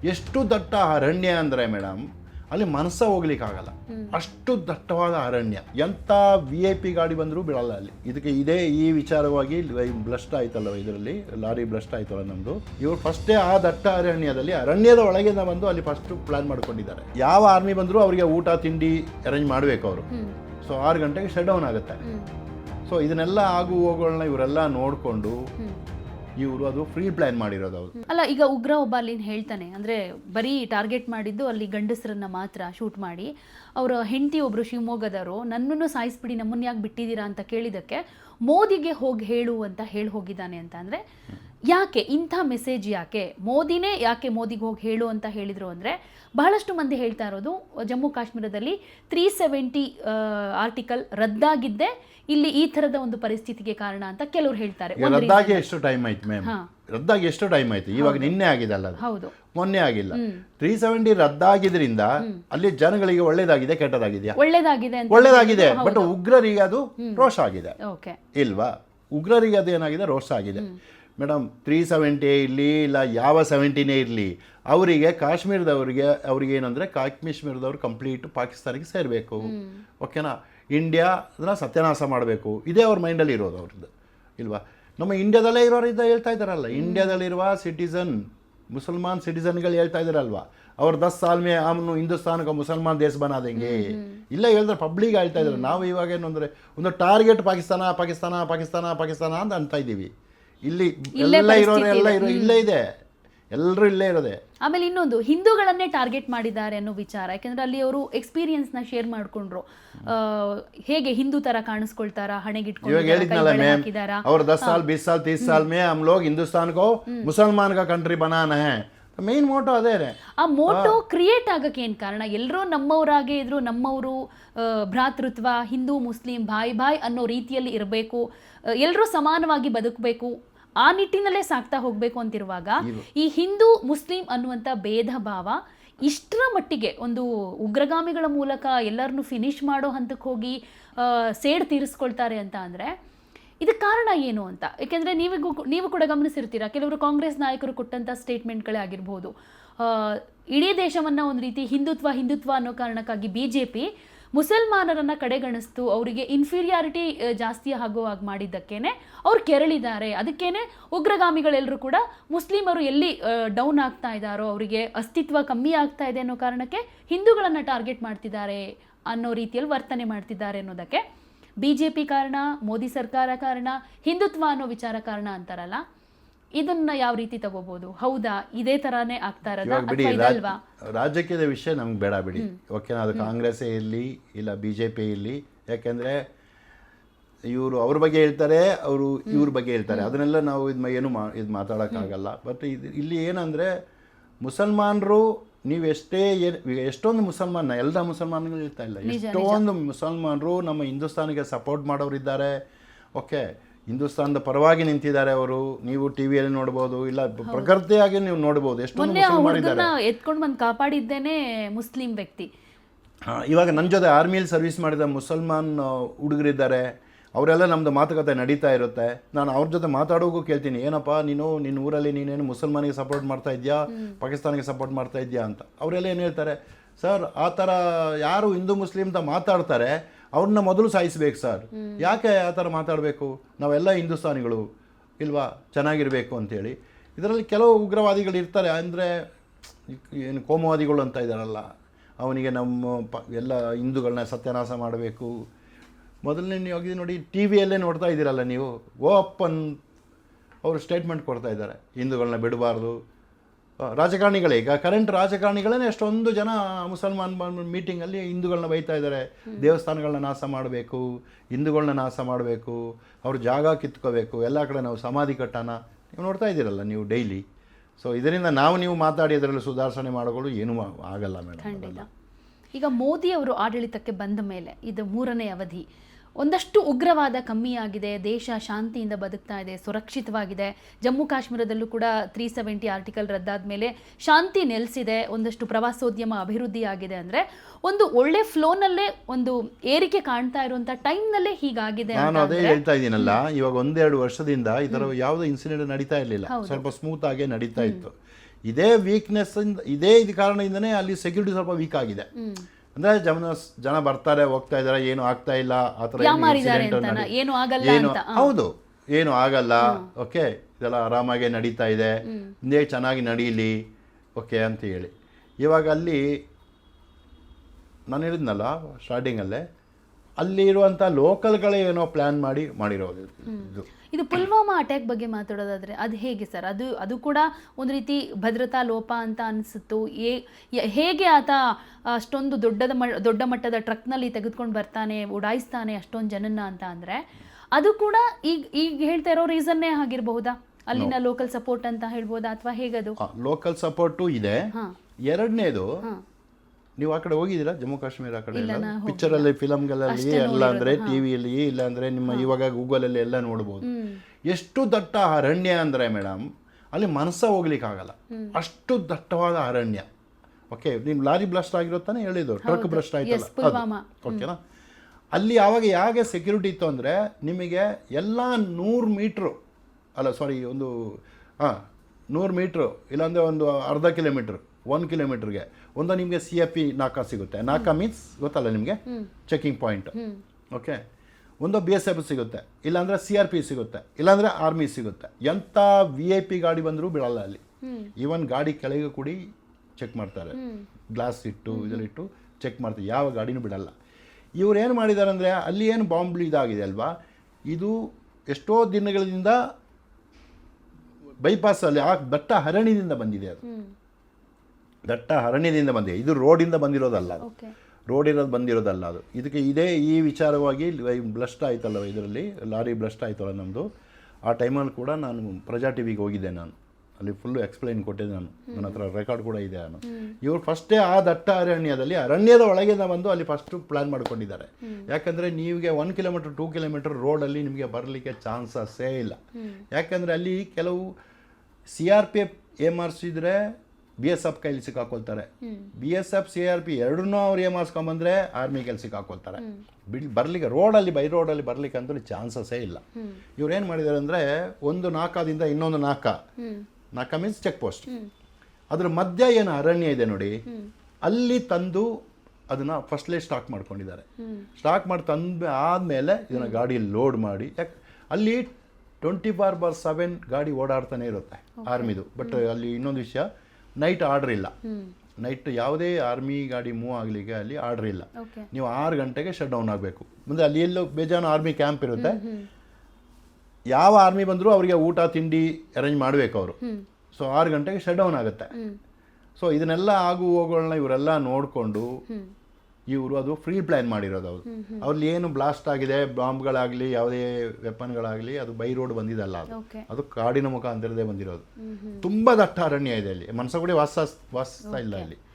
ಎಷ್ಟು ದಟ್ಟ ಅರಣ್ಯ ಅಂದರೆ ಮೇಡಮ್ ಅಲ್ಲಿ ಮನಸ್ಸ ಹೋಗ್ಲಿಕ್ಕಾಗಲ್ಲ. ಅಷ್ಟು ದಟ್ಟವಾದ ಅರಣ್ಯ. ಎಂಥ ವಿ ಐ ಪಿ ಗಾಡಿ ಬಂದರೂ ಬಿಡಲ್ಲ ಅಲ್ಲಿ. ಇದಕ್ಕೆ ಇದೇ ಈ ವಿಚಾರವಾಗಿ ಬ್ಲಸ್ಟ್ ಆಯ್ತಲ್ಲ ಇದರಲ್ಲಿ? ಲಾರಿ ಬ್ಲಸ್ಟ್ ಆಯ್ತಲ್ಲ ನಮ್ಮದು ಇವರು ಫಸ್ಟೇ ಆ ದಟ್ಟ ಅರಣ್ಯದಲ್ಲಿ ಅರಣ್ಯದ ಒಳಗಿಂದ ಬಂದು ಅಲ್ಲಿ ಫಸ್ಟ್ ಪ್ಲಾನ್ ಮಾಡ್ಕೊಂಡಿದ್ದಾರೆ. ಯಾವ ಆರ್ಮಿ ಬಂದರೂ ಅವರಿಗೆ ಊಟ ತಿಂಡಿ ಅರೇಂಜ್ ಮಾಡಬೇಕು ಅವರು. ಸೊ ಆರು ಗಂಟೆಗೆ ಶಟ್ ಡೌನ್ ಆಗುತ್ತೆ ಸೊ ಇದನ್ನೆಲ್ಲ ಆಗು ಹೋಗುಗಳನ್ನ ಇವರೆಲ್ಲ ನೋಡಿಕೊಂಡು ಇವರು ಅದು ಫ್ರೀ ಪ್ಲಾನ್ ಮಾಡಿರೋದು ಅವರು. ಅಲ್ಲ, ಈಗ ಉಗ್ರ ಒಬ್ಬ ಅಲ್ಲಿ ಹೇಳ್ತಾನೆ, ಅಂದ್ರೆ ಬರೀ ಟಾರ್ಗೆಟ್ ಮಾಡಿದ್ದು ಅಲ್ಲಿ ಗಂಡಸರನ್ನ ಮಾತ್ರ ಶೂಟ್ ಮಾಡಿ. ಅವರ ಹೆಂಡತಿ ಒಬ್ರು ಶಿವಮೊಗ್ಗದವರು, ನನ್ನನ್ನು ಸಾಯಿಸ್ಬಿಡಿ, ನಮ್ಮನ್ನ ಯಾಕೆ ಬಿಟ್ಟಿದ್ದೀರಾ? ಅಂತ ಕೇಳಿದಕ್ಕೆ ಮೋದಿಗೆ ಹೋಗಿ ಹೇಳು ಅಂತ ಹೇಳಿ ಹೋಗಿದ್ದಾನೆ ಅಂತ ಅಂದ್ರೆ ಯಾಕೆ ಇಂಥ ಮೆಸೇಜ್ ಯಾಕೆ? ಮೋದಿನೇ ಯಾಕೆ ಮೋದಿಗೆ ಹೋಗಿ ಹೇಳು ಅಂತ ಹೇಳಿದ್ರು ಅಂದ್ರೆ ಬಹಳಷ್ಟು ಮಂದಿ ಹೇಳ್ತಾ ಇರೋದು ಜಮ್ಮು ಕಾಶ್ಮೀರದಲ್ಲಿ ತ್ರೀ ಸೆವೆಂಟಿ ಆರ್ಟಿಕಲ್ ರದ್ದಾಗಿದ್ದೆ ಇಲ್ಲಿ ಈ ಥರದ ಒಂದು ಪರಿಸ್ಥಿತಿಗೆ ಕಾರಣ ಅಂತ ಕೆಲವರು ಹೇಳ್ತಾರೆ. ರದ್ದಾಗಿ ಎಷ್ಟು ಟೈಮ್ ಆಯ್ತು ಮ್ಯಾಮ್. ರದ್ದಾಗಿ ಎಷ್ಟು ಟೈಮ್ ಆಯ್ತು? ಇವಾಗ ನಿನ್ನೆ ಆಗಿದೆ ಅಲ್ಲ ಹೌದು. ಮೊನ್ನೆ ಆಗಿಲ್ಲ. ತ್ರೀ ಸೆವೆಂಟಿ ರದ್ದಾಗಿದ್ರಿಂದ ಅಲ್ಲಿ ಜನಗಳಿಗೆ ಒಳ್ಳೇದಾಗಿದೆ ಕೆಟ್ಟದಾಗಿದೆಯಾ? ಒಳ್ಳೇದಾಗಿದೆ ಒಳ್ಳೇದಾಗಿದೆ ಬಟ್ ಉಗ್ರರಿಗೆ ಅದು ರೋಷ ಆಗಿದೆ. ಓಕೆ. ಇಲ್ವಾ? ಉಗ್ರರಿಗೆ ಅದು ಏನಾಗಿದೆ ರೋಷ ಆಗಿದೆ. ಮೇಡಮ್ ತ್ರೀ ಸೆವೆಂಟಿ ಇರಲಿ ಇಲ್ಲ ಯಾವ ಸೆವೆಂಟಿನೇ ಇರಲಿ ಅವರಿಗೆ ಕಾಶ್ಮೀರದವರಿಗೆ ಅವ್ರಿಗೆ ಏನಂದರೆ ಕಾಶ್ಮೀರದವ್ರು ಕಂಪ್ಲೀಟ್ ಪಾಕಿಸ್ತಾನಿಗೆ ಸೇರಬೇಕು. ಓಕೆನಾ ಇಂಡಿಯಾ ಅದನ್ನ ಸತ್ಯನಾಶ ಮಾಡಬೇಕು. ಇದೇ ಅವ್ರ ಮೈಂಡಲ್ಲಿ ಇರೋದು ಅವ್ರದ್ದು. ಇಲ್ವಾ? ನಮ್ಮ ಇಂಡಿಯಾದಲ್ಲೇ ಇರೋರು ಇದ್ದ ಹೇಳ್ತಾ ಇದ್ದಾರಲ್ಲ. ಇಂಡಿಯಾದಲ್ಲಿರುವ ಸಿಟಿಸನ್ ಮುಸಲ್ಮಾನ್ ಸಿಟಿಸನ್ಗಳು ಹೇಳ್ತಾ ಇದ್ದಾರಲ್ವ? ಅವ್ರ ದಸ್ ಸಾಲ್ ಮೇ ಅವನು ಹಿಂದೂಸ್ತಾನಕ್ಕೆ ಮುಸಲ್ಮಾನ್ ದೇಶ ಬನಾದಂಗೆ. ಇಲ್ಲ ಹೇಳಿದ್ರೆ ಪಬ್ಲಿಕ್ ಹೇಳ್ತಾ ಇದ್ದಾರೆ. ನಾವು ಇವಾಗ ಏನು ಅಂದರೆ ಒಂದು ಟಾರ್ಗೆಟ್ ಪಾಕಿಸ್ತಾನ ಪಾಕಿಸ್ತಾನ ಪಾಕಿಸ್ತಾನ ಪಾಕಿಸ್ತಾನ ಅಂತ ಅಂತ ಇದ್ದೀವಿ. ಇಲ್ಲಿ ಎಲ್ಲ ಇರೋರು ಇರೋ ಇಲ್ಲೇ ಇದೆ. ಎಲ್ಲರೂ ಇಲ್ಲೇ ಇರೋದೆ. ಆಮೇಲೆ ಇನ್ನೊಂದು ಹಿಂದೂಗಳನ್ನೇ ಟಾರ್ಗೆಟ್ ಮಾಡಿದ್ದಾರೆ ಅನ್ನೋ ವಿಚಾರ. ಯಾಕಂದ್ರೆ ಅಲ್ಲಿ ಅವರು ನ ಶೇರ್ ಮಾಡ್ಕೊಂಡ್ರು. ಹೇಗೆ ಹಿಂದೂ ತರ ಕಾಣಿಸ್ಕೊಳ್ತಾರ ಹಣೆಗಿಟ್ಕೊಂಡು ಅವ್ರ ದಸ್ ಸಾಲ್ ಬೀಸ್ ಸಾಲ್ ತೀಸ್ ಸಾಲ್ ಮೇ ಹಮ್. ಲೋಗ್ ಹಿಂದೂಸ್ತಾನ್ ಕೋ ಮುಸಲ್ಮಾನ್ ಕಾ ಕಂಟ್ರಿ ಬನಾನ ಮೇನ್ ಮೋಟೋ ಅದೇ ಆ ಮೋಟೋ ಕ್ರಿಯೇಟ್ ಆಗಕ್ಕೆ ಏನು ಕಾರಣ? ಎಲ್ಲರೂ ನಮ್ಮವರಾಗೆ ಇದ್ರು ನಮ್ಮವರು ಭ್ರಾತೃತ್ವ ಹಿಂದೂ ಮುಸ್ಲಿಂ ಬಾಯ್ ಬಾಯ್ ಅನ್ನೋ ರೀತಿಯಲ್ಲಿ ಇರಬೇಕು ಎಲ್ಲರೂ ಸಮಾನವಾಗಿ ಬದುಕಬೇಕು ಆ ನಿಟ್ಟಿನಲ್ಲೇ ಸಾಕ್ತಾ ಹೋಗಬೇಕು ಅಂತಿರುವಾಗ ಈ ಹಿಂದೂ ಮುಸ್ಲಿಂ ಅನ್ನುವಂಥ ಭೇದ ಭಾವ ಇಷ್ಟರ ಮಟ್ಟಿಗೆ ಒಂದು ಉಗ್ರಗಾಮಿಗಳ ಮೂಲಕ ಎಲ್ಲರನ್ನೂ ಫಿನಿಶ್ ಮಾಡೋ ಹಂತಕ್ಕೆ ಹೋಗಿ ಸೇಡ್ ತೀರಿಸ್ಕೊಳ್ತಾರೆ ಅಂತ ಅಂದರೆ ಇದಕ್ಕೆ ಕಾರಣ ಏನು ಅಂತ? ಏಕೆಂದರೆ ನೀವಿಗೂ ನೀವು ಕೂಡ ಗಮನಿಸಿರ್ತೀರಾ, ಕೆಲವರು ಕಾಂಗ್ರೆಸ್ ನಾಯಕರು ಕೊಟ್ಟಂತ ಸ್ಟೇಟ್ಮೆಂಟ್ಗಳೇ ಆಗಿರ್ಬೋದು. ಇಡೀ ದೇಶವನ್ನ ಒಂದು ರೀತಿ ಹಿಂದುತ್ವ ಹಿಂದುತ್ವ ಅನ್ನೋ ಕಾರಣಕ್ಕಾಗಿ ಬಿಜೆಪಿ ಮುಸಲ್ಮಾನರನ್ನು ಕಡೆಗಣಿಸ್ತು, ಅವರಿಗೆ ಇನ್ಫೀರಿಯಾರಿಟಿ ಜಾಸ್ತಿ ಆಗೋ ಹಾಗೆ ಮಾಡಿದ್ದಕ್ಕೇನೆ ಅವ್ರು ಕೆರಳಿದ್ದಾರೆ. ಅದಕ್ಕೇನೆ ಉಗ್ರಗಾಮಿಗಳೆಲ್ಲರೂ ಕೂಡ ಮುಸ್ಲಿಮರು ಎಲ್ಲಿ ಡೌನ್ ಆಗ್ತಾ ಇದ್ದಾರೋ ಅವರಿಗೆ ಅಸ್ತಿತ್ವ ಕಮ್ಮಿ ಆಗ್ತಾ ಇದೆ ಅನ್ನೋ ಕಾರಣಕ್ಕೆ ಹಿಂದೂಗಳನ್ನ ಟಾರ್ಗೆಟ್ ಮಾಡ್ತಿದ್ದಾರೆ ಅನ್ನೋ ರೀತಿಯಲ್ಲಿ ವರ್ತನೆ ಮಾಡ್ತಿದ್ದಾರೆ ಅನ್ನೋದಕ್ಕೆ ಬಿಜೆಪಿ ಕಾರಣ ಮೋದಿ ಸರ್ಕಾರ ಕಾರಣ ಹಿಂದುತ್ವ ಅನ್ನೋ ವಿಚಾರ ಕಾರಣ ಅಂತಾರಲ್ಲ ಇದನ್ನ ಯಾವ ರೀತಿ ತಗೋಬಹುದು ಹೌದಾ? ಇದೇ ತರಾನೇ ಆಗ್ತಾ ಇರೋದಾ? ರಾಜಕೀಯದ ವಿಷಯ ನಮ್ಗೆ ಬೇಡ ಬಿಡಿ. ಓಕೆನಾ ಅದು ಕಾಂಗ್ರೆಸ್ಸೇ ಇರಲಿ ಇಲ್ಲ ಬಿ ಜೆ ಪಿ ಇರಲಿ ಯಾಕೆಂದರೆ ಇವರು ಅವ್ರ ಬಗ್ಗೆ ಹೇಳ್ತಾರೆ ಅವರು ಇವ್ರ ಬಗ್ಗೆ ಹೇಳ್ತಾರೆ. ಅದನ್ನೆಲ್ಲ ನಾವು ಇದು ಏನು ಮಾ ಇದು ಮಾತಾಡೋಕ್ಕಾಗಲ್ಲ. ಬಟ್ ಇದು ಇಲ್ಲಿ ಏನಂದರೆ ಮುಸಲ್ಮಾನರು ನೀವು ಎಷ್ಟೇ ಎಷ್ಟೊಂದು ಮುಸಲ್ಮಾನ ಎಲ್ಲ ಮುಸಲ್ಮಾನಗಳು ಇರ್ತಾ ಇಲ್ಲ. ಎಷ್ಟೊಂದು ಮುಸಲ್ಮಾನರು ನಮ್ಮ ಹಿಂದೂಸ್ತಾನಿಗೆ ಸಪೋರ್ಟ್ ಮಾಡೋರಿದ್ದಾರೆ ಓಕೆ ಹಿಂದೂಸ್ತಾನದ ಪರವಾಗಿ ನಿಂತಿದ್ದಾರೆ ಅವರು. ನೀವು ಟಿವಿಯಲ್ಲಿ ನೋಡ್ಬೋದು ಇಲ್ಲ ಪ್ರಕೃತಿಯಾಗಿ ನೀವು ನೋಡಬಹುದು ಎಷ್ಟೊಂದು ಎತ್ಕೊಂಡು ಬಂದು ಕಾಪಾಡಿದ್ದೇನೆ ಮುಸ್ಲಿಂ ವ್ಯಕ್ತಿ. ಇವಾಗ ನನ್ನ ಜೊತೆ ಆರ್ಮಿಯಲ್ಲಿ ಸರ್ವಿಸ್ ಮಾಡಿದ ಮುಸಲ್ಮಾನ್ ಹುಡುಗರಿದ್ದಾರೆ. ಅವರೆಲ್ಲ ನಮ್ಮದು ಮಾತುಕತೆ ನಡೀತಾ ಇರುತ್ತೆ. ನಾನು ಅವ್ರ ಜೊತೆ ಮಾತಾಡೋಕ್ಕೂ ಕೇಳ್ತೀನಿ ಏನಪ್ಪ ನೀನು ನಿನ್ನ ಊರಲ್ಲಿ ನೀನೇನು ಮುಸಲ್ಮಾನಿಗೆ ಸಪೋರ್ಟ್ ಮಾಡ್ತಾ ಇದೆಯಾ? ಪಾಕಿಸ್ತಾನಿಗೆ ಸಪೋರ್ಟ್ ಮಾಡ್ತಾ ಇದೆಯಾ ಅಂತ. ಅವರೆಲ್ಲ ಏನು ಹೇಳ್ತಾರೆ ಸರ್ ಆ ಥರ ಯಾರು ಹಿಂದೂ ಮುಸ್ಲಿಮ್ ಅಂತ ಮಾತಾಡ್ತಾರೆ ಅವ್ರನ್ನ ಮೊದಲು ಸಾಯಿಸ್ಬೇಕು ಸರ್. ಯಾಕೆ ಆ ಥರ ಮಾತಾಡಬೇಕು? ನಾವೆಲ್ಲ ಹಿಂದೂಸ್ತಾನಿಗಳು ಇಲ್ವಾ? ಚೆನ್ನಾಗಿರಬೇಕು ಅಂಥೇಳಿ ಇದರಲ್ಲಿ ಕೆಲವು ಉಗ್ರವಾದಿಗಳು ಇರ್ತಾರೆ ಅಂದರೆ ಏನು ಕೋಮುವಾದಿಗಳು ಅಂತ ಇದ್ದಾರಲ್ಲ. ಅವನಿಗೆ ನಮ್ಮ ಪ ಎಲ್ಲ ಹಿಂದೂಗಳನ್ನ ಸತ್ಯನಾಶ ಮಾಡಬೇಕು. ಮೊದಲನೇ ನೀವು ನೋಡಿ ಟಿ ವಿಯಲ್ಲೇ ನೋಡ್ತಾ ಇದ್ದೀರಲ್ಲ ನೀವು. ಓಪನ್ ಅವರು ಸ್ಟೇಟ್ಮೆಂಟ್ ಕೊಡ್ತಾ ಇದ್ದಾರೆ. ಹಿಂದೂಗಳನ್ನ ಬಿಡಬಾರ್ದು. ರಾಜಕಾರಣಿಗಳೇ ಈಗ ಕರೆಂಟ್ ರಾಜಕಾರಣಿಗಳೇ ಎಷ್ಟೊಂದು ಜನ ಮುಸಲ್ಮಾನ್ ಮೀಟಿಂಗಲ್ಲಿ ಹಿಂದೂಗಳನ್ನ ಬೈತಾ ಇದ್ದಾರೆ. ದೇವಸ್ಥಾನಗಳನ್ನ ನಾಶ ಮಾಡಬೇಕು ಹಿಂದೂಗಳನ್ನ ನಾಶ ಮಾಡಬೇಕು ಅವ್ರ ಜಾಗ ಕಿತ್ಕೋಬೇಕು ಎಲ್ಲ ಕಡೆ ನಾವು ಸಮಾಧಿ ಕಟ್ಟೋಣ. ನೀವು ನೋಡ್ತಾ ಇದ್ದೀರಲ್ಲ ನೀವು ಡೈಲಿ ಸೊ ಇದರಿಂದ ನಾವು ನೀವು ಮಾತಾಡಿ ಅದರಲ್ಲಿ ಸುಧಾರಣೆ ಮಾಡೋಗಳು ಏನೂ ಆಗಲ್ಲ ಮೇಡಮ್ ಈಗ ಮೋದಿ ಅವರು ಆಡಳಿತಕ್ಕೆ ಬಂದ ಮೇಲೆ ಇದು ಮೂರನೇ ಅವಧಿ. ಒಂದಷ್ಟು ಉಗ್ರವಾದ ಕಮ್ಮಿಯಾಗಿದೆ. ದೇಶ ಶಾಂತಿಯಿಂದ ಬದುಕ್ತಾ ಇದೆ ಸುರಕ್ಷಿತವಾಗಿದೆ. ಜಮ್ಮು ಕಾಶ್ಮೀರದಲ್ಲೂ ಕೂಡ ತ್ರೀ ಸೆವೆಂಟಿ ಆರ್ಟಿಕಲ್ ರದ್ದಾದ ಮೇಲೆ ಶಾಂತಿ ನೆಲೆಸಿದೆ. ಒಂದಷ್ಟು ಪ್ರವಾಸೋದ್ಯಮ ಅಭಿವೃದ್ಧಿ ಆಗಿದೆ ಅಂದರೆ ಒಂದು ಒಳ್ಳೆ ಫ್ಲೋನಲ್ಲೇ ಒಂದು ಏರಿಕೆ ಕಾಣ್ತಾ ಇರುವಂಥ ಟೈಮ್ನಲ್ಲೇ ಹೀಗಾಗಿದೆ ನಾನು ಅದೇ ಹೇಳ್ತಾ ಇದ್ದೀನಲ್ಲ ಇವಾಗ ಒಂದೆರಡು ವರ್ಷದಿಂದ ಈ ಥರ ಯಾವುದೋ ಇನ್ಸಿಡೆಂಟ್ ನಡೀತಾ ಇರಲಿಲ್ಲ. ಸ್ವಲ್ಪ ಸ್ಮೂತ್ ಆಗೇ ನಡೀತಾ ಇತ್ತು. ಇದೇ ವೀಕ್ನೆಸ್ ಇದೇ ಇದು ಕಾರಣದಿಂದನೇ ಅಲ್ಲಿ ಸೆಕ್ಯೂರಿಟಿ ಸ್ವಲ್ಪ ವೀಕ್ ಆಗಿದೆ. ಅಂದ್ರೆ ಜನ ಜನ ಬರ್ತಾರೆ ಹೋಗ್ತಾ ಇದಾರೆ ಏನು ಆಗ್ತಾ ಇಲ್ಲ ಆ ಥರ ಏನು ಹೌದು ಏನು ಆಗಲ್ಲ ಓಕೆ ಇದೆಲ್ಲ ಆರಾಮಾಗಿ ನಡೀತಾ ಇದೆ ಹಿಂದೆ ಚೆನ್ನಾಗಿ ನಡೀಲಿ ಓಕೆ ಅಂತ ಹೇಳಿ. ಇವಾಗ ಅಲ್ಲಿ ನಾನು ಹೇಳಿದ್ನಲ್ಲ ಸ್ಟಾರ್ಟಿಂಗಲ್ಲೇ ಅಲ್ಲಿ ಇರುವಂಥ ಲೋಕಲ್ಗಳೇ ಏನೋ ಪ್ಲ್ಯಾನ್ ಮಾಡಿ ಮಾಡಿರೋದು ಇದು. ಇದು ಪುಲ್ವಾಮಾ ಅಟ್ಯಾಕ್ ಬಗ್ಗೆ ಮಾತಾಡೋದಾದ್ರೆ ಅದು ಹೇಗೆ ಸರ್? ಅದು ಅದು ಕೂಡ ಒಂದು ರೀತಿ ಭದ್ರತಾ ಲೋಪ ಅಂತ ಅನಿಸುತ್ತು. ಏ- ಹೇಗೆ ಆತ ಅಷ್ಟೊಂದು ದೊಡ್ಡದ ಮ ದೊಡ್ಡ ಮಟ್ಟದ ಟ್ರಕ್ನಲ್ಲಿ ತೆಗೆದುಕೊಂಡು ಬರ್ತಾನೆ ಉಡಾಯಿಸ್ತಾನೆ ಅಷ್ಟೊಂದು ಜನನ್ನ ಅಂತ ಅಂದರೆ ಅದು ಕೂಡ ಈಗ ಈಗ ಹೇಳ್ತಾ ಇರೋ ರೀಸನ್ನೇ ಆಗಿರಬಹುದಾ? ಅಲ್ಲಿನ ಲೋಕಲ್ ಸಪೋರ್ಟ್ ಅಂತ ಹೇಳ್ಬೋದಾ? ಅಥವಾ ಹೇಗದು? ಲೋಕಲ್ ಸಪೋರ್ಟು ಇದೆ. ಎರಡನೇದು ನೀವು ಆ ಕಡೆ ಹೋಗಿದ್ದೀರಾ? ಜಮ್ಮು ಕಾಶ್ಮೀರ ಆ ಕಡೆ ಎಲ್ಲ. ಪಿಕ್ಚರಲ್ಲಿ ಫಿಲಮ್ಗಳಲ್ಲಿ ಎಲ್ಲ ಅಂದರೆ ಟಿ ವಿಯಲ್ಲಿ ಇಲ್ಲ ಅಂದರೆ ನಿಮ್ಮ ಇವಾಗ ಗೂಗಲಲ್ಲಿ ಎಲ್ಲ ನೋಡ್ಬೋದು. ಎಷ್ಟು ದಟ್ಟ ಅರಣ್ಯ ಅಂದರೆ ಮೇಡಮ್ ಅಲ್ಲಿ ಮನಸ್ಸ ಹೋಗ್ಲಿಕ್ಕಾಗಲ್ಲ ಅಷ್ಟು ದಟ್ಟವಾದ ಅರಣ್ಯ. ಓಕೆ ನೀವು ಲಾರಿ ಬ್ಲಾಸ್ಟ್ ತಾನೇ ಹೇಳಿದ್ರು ಟ್ರಕ್ ಬ್ಲಾಸ್ಟ್ ಆಯ್ತಲ್ಲ? ಓಕೆನಾ ಅಲ್ಲಿ ಯಾವಾಗ ಯಾಕೆ ಸೆಕ್ಯೂರಿಟಿ ಇತ್ತು ಅಂದರೆ ನಿಮಗೆ ಎಲ್ಲ ನೂರು ಮೀಟ್ರು ಅಲ್ಲ ಸಾರಿ ಒಂದು ಹಾಂ ನೂರು ಮೀಟ್ರು ಇಲ್ಲಾಂದರೆ ಒಂದು ಅರ್ಧ ಕಿಲೋಮೀಟ್ರ್ ಒನ್ ಕಿಲೋಮೀಟ್ರಿಗೆ ಒಂದು ನಿಮಗೆ ಸಿ ಎಫ್ ಪಿ ನಾಕಾ ಸಿಗುತ್ತೆ. ನಾಕಾ ಮೀನ್ಸ್ ಗೊತ್ತಲ್ಲ ನಿಮಗೆ? ಚೆಕಿಂಗ್ ಪಾಯಿಂಟ್ ಓಕೆ ಒಂದು ಬಿ ಎಸ್ ಎಫ್ ಸಿಗುತ್ತೆ. ಇಲ್ಲಾಂದರೆ ಸಿ ಆರ್ ಪಿ ಸಿಗುತ್ತೆ. ಇಲ್ಲಾಂದರೆ ಆರ್ಮಿ ಸಿಗುತ್ತೆ. ಎಂಥ ವಿ ಐ ಪಿ ಗಾಡಿ ಬಂದರೂ ಬಿಡಲ್ಲ ಅಲ್ಲಿ. ಈವನ್ ಗಾಡಿ ಕೆಳಗೆ ಕೂಡಿ ಚೆಕ್ ಮಾಡ್ತಾರೆ. ಗ್ಲಾಸ್ ಇಟ್ಟು ಇದರಲ್ಲಿಟ್ಟು ಚೆಕ್ ಮಾಡ್ತಾರೆ. ಯಾವ ಗಾಡಿನೂ ಬಿಡಲ್ಲ. ಇವ್ರು ಏನು ಮಾಡಿದ್ದಾರೆ ಅಂದರೆ ಅಲ್ಲಿ ಏನು ಬಾಂಬ್ ಇದಾಗಿದೆ ಅಲ್ವಾ? ಇದು ಎಷ್ಟೋ ದಿನಗಳಿಂದ ಬೈಪಾಸಲ್ಲಿ ಆ ಬೆಟ್ಟ ಹರಣಿನಿಂದ ಬಂದಿದೆ ಅದು. ದಟ್ಟ ಅರಣ್ಯದಿಂದ ಬಂದಿದೆ. ಇದು ರೋಡಿಂದ ಬಂದಿರೋದಲ್ಲ ಅದು. ಓಕೆ ರೋಡ್ ಇರೋದು ಬಂದಿರೋದಲ್ಲ ಅದು. ಇದಕ್ಕೆ ಇದೇ ಈ ವಿಚಾರವಾಗಿ ಬ್ಲಸ್ಟ್ ಆಯ್ತಲ್ಲ ಇದರಲ್ಲಿ? ಲಾರಿ ಬ್ಲಸ್ಟ್ ಆಯ್ತಲ್ಲ ನಮ್ಮದು ಆ ಟೈಮಲ್ಲಿ ಕೂಡ ನಾನು ಪ್ರಜಾ ಟಿ ವಿಗೆ ಹೋಗಿದ್ದೆ ನಾನು. ಅಲ್ಲಿ ಫುಲ್ಲು ಎಕ್ಸ್ಪ್ಲೈನ್ ಕೊಟ್ಟಿದ್ದೆ ನಾನು. ನನ್ನ ಹತ್ರ ರೆಕಾರ್ಡ್ ಕೂಡ ಇದೆ ನಾನು. ಇವರು ಫಸ್ಟೇ ಆ ದಟ್ಟ ಅರಣ್ಯದಲ್ಲಿ ಅರಣ್ಯದ ಒಳಗಿಂದ ಬಂದು ಅಲ್ಲಿ ಫಸ್ಟು ಪ್ಲ್ಯಾನ್ ಮಾಡ್ಕೊಂಡಿದ್ದಾರೆ. ಯಾಕಂದರೆ ನೀವಿಗೆ ಒನ್ ಕಿಲೋಮೀಟರ್ ಟೂ ಕಿಲೋಮೀಟರ್ ರೋಡಲ್ಲಿ ನಿಮಗೆ ಬರಲಿಕ್ಕೆ ಚಾನ್ಸಸ್ಸೇ ಇಲ್ಲ. ಯಾಕಂದರೆ ಅಲ್ಲಿ ಕೆಲವು ಸಿ ಆರ್ ಪಿ ಎಫ್ ಏಮಾರಿಸಿದ್ರೆ ಬಿ ಎಸ್ ಎಫ್ ಕೈಲಿ ಸಿಕ್ಕಾಕೊಳ್ತಾರೆ. B S F C R P ಎರಡನ್ನೂ ಅವ್ರು ಏಮಾರಿಸ್ಕೊಂಬಂದ್ರೆ ಆರ್ಮಿ ಕೈಲಿ ಸಿಕ್ಕಾಕೊಳ್ತಾರೆ. ಬಿಲ್ ಬರಲಿಕ್ಕೆ ರೋಡಲ್ಲಿ ಬೈ ರೋಡಲ್ಲಿ ಬರ್ಲಿಕ್ಕೆ ಅಂದ್ರೆ ಚಾನ್ಸಸ್ಸೇ ಇಲ್ಲ. ಇವ್ರು ಏನು ಮಾಡಿದ್ದಾರೆ ಅಂದರೆ ಒಂದು ನಾಕಾದಿಂದ ಇನ್ನೊಂದು ನಾಕ. ನಾಕ ಮೀನ್ಸ್ ಚೆಕ್ ಪೋಸ್ಟ್ ಅದ್ರ ಮಧ್ಯ ಏನು ಅರಣ್ಯ ಇದೆ ನೋಡಿ ಅಲ್ಲಿ ತಂದು ಅದನ್ನ ಫಸ್ಟ್ಲೇ ಸ್ಟಾಕ್ ಮಾಡ್ಕೊಂಡಿದ್ದಾರೆ. ಸ್ಟಾಕ್ ಮಾಡಿ ತಂದ ಆದಮೇಲೆ ಇದನ್ನ ಗಾಡಿ ಲೋಡ್ ಮಾಡಿ ಯಾಕೆ ಅಲ್ಲಿ ಟ್ವೆಂಟಿ ಫಾರ್ ಬಾರ್ ಸೆವೆನ್ ಗಾಡಿ ಓಡಾಡ್ತಾನೆ ಇರುತ್ತೆ ಆರ್ಮಿದು ಬಟ್ ಅಲ್ಲಿ ಇನ್ನೊಂದು ವಿಷಯ ನೈಟ್ ಆರ್ಡ್ರ್ ಇಲ್ಲ. ನೈಟ್ ಯಾವುದೇ ಆರ್ಮಿ ಗಾಡಿ ಮೂವ್ ಆಗಲಿಕ್ಕೆ ಅಲ್ಲಿ ಆರ್ಡ್ರ್ ಇಲ್ಲ. ನೀವು ಆರು ಗಂಟೆಗೆ ಶಟ್ ಡೌನ್ ಆಗಬೇಕು. ಮುಂದೆ ಅಲ್ಲಿ ಎಲ್ಲೋ ಬೇಜಾನು ಆರ್ಮಿ ಕ್ಯಾಂಪ್ ಇರುತ್ತೆ. ಯಾವ ಆರ್ಮಿ ಬಂದರೂ ಅವರಿಗೆ ಊಟ ತಿಂಡಿ ಅರೇಂಜ್ ಮಾಡಬೇಕು ಅವರು. ಸೊ ಆರು ಗಂಟೆಗೆ ಶಟ್ ಡೌನ್ ಆಗುತ್ತೆ. ಸೊ ಇದನ್ನೆಲ್ಲ ಆಗು ಹೋಗೋಗಳನ್ನ ಇವರೆಲ್ಲ ನೋಡಿಕೊಂಡು ಇವರು ಅದು ಫ್ರೀ ಪ್ಲ್ಯಾನ್ ಮಾಡಿರೋದು ಅವರು. ಅವ್ರಲ್ಲಿ ಏನು ಬ್ಲಾಸ್ಟ್ ಆಗಿದೆ ಬಾಂಬ್ಗಳಾಗಲಿ ಯಾವುದೇ ವೆಪನ್ಗಳಾಗಲಿ ಅದು ಬೈ ರೋಡ್ ಬಂದಿದ್ದಲ್ಲ ಅದು. ಅದು ಕಾಡಿನ ಮುಖಾಂತರದೇ ಬಂದಿರೋದು. ತುಂಬ ದಟ್ಟ ಅರಣ್ಯ ಇದೆ ಅಲ್ಲಿ. ಮನಸ್ಸಗುಡಿ ವಾಸ ವಾಸಿಸ್ತಾ ಇಲ್ಲ ಅಲ್ಲಿ.